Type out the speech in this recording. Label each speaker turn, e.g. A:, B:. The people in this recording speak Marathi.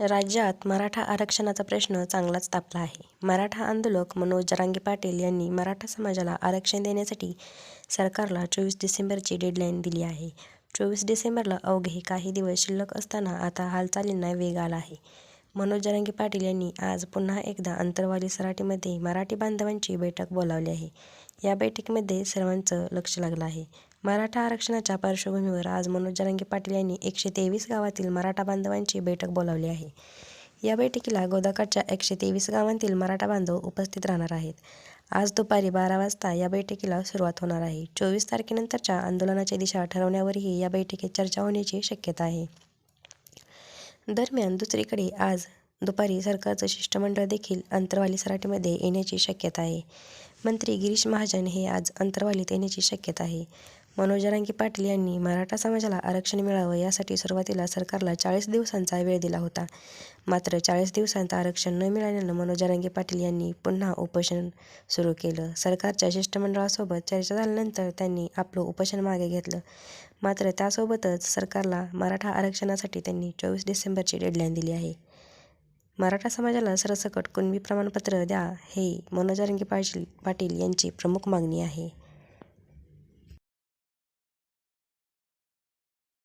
A: राज्यात मराठा आरक्षणाचा प्रश्न चांगलाच तापला आहे. मराठा आंदोलक मनोज जरांगे पाटील यांनी मराठा समाजाला आरक्षण देण्यासाठी सरकारला चोवीस डिसेंबरची डेडलाईन दिली आहे. चोवीस डिसेंबरला अवघे काही दिवस शिल्लक असताना आता हालचालींना वेग आला आहे. मनोज जरांगे पाटील यांनी आज पुन्हा एकदा अंतरवाली सराटीमध्ये मराठी बांधवांची बैठक बोलावली आहे. या बैठकीमध्ये सर्वांचं लक्ष लागलं आहे. मराठा आरक्षणाच्या पार्श्वभूमीवर आज मनोज जरांगे पाटील यांनी एकशे तेवीस गावातील मराठा बांधवांची बैठक बोलावली आहे. या बैठकीला गोदाकाठच्या एकशे तेवीस गावांतील मराठा बांधव उपस्थित राहणार आहेत. आज दुपारी बारा वाजता या बैठकीला सुरुवात होणार आहे. चोवीस तारखेनंतरच्या आंदोलनाची दिशा ठरवण्यावरही या बैठकीत चर्चा होण्याची शक्यता आहे. दरम्यान दुसरीकडे आज दुपारी सरकारचं शिष्टमंडळ देखील अंतरवाली सराटीमध्ये येण्याची शक्यता आहे. मंत्री गिरीश महाजन हे आज अंतरवालीत येण्याची शक्यता आहे. मनोज पाटील यांनी मराठा समाजाला आरक्षण मिळावं यासाठी सुरुवातीला सरकारला चाळीस दिवसांचा वेळ दिला होता. मात्र चाळीस दिवसांत आरक्षण न मिळाल्यानं मनोज पाटील यांनी पुन्हा उपोषण सुरू केलं. सरकारच्या शिष्टमंडळासोबत चर्चा झाल्यानंतर त्यांनी आपलं उपोषण मागे घेतलं. मात्र त्यासोबतच सरकारला मराठा आरक्षणासाठी त्यांनी चोवीस डिसेंबरची डेडलाईन दिली आहे. मराठा समाजाला सरसकट कुणबी प्रमाणपत्र द्या हे मनोजरंगी पाटील पाटील यांची प्रमुख मागणी आहे.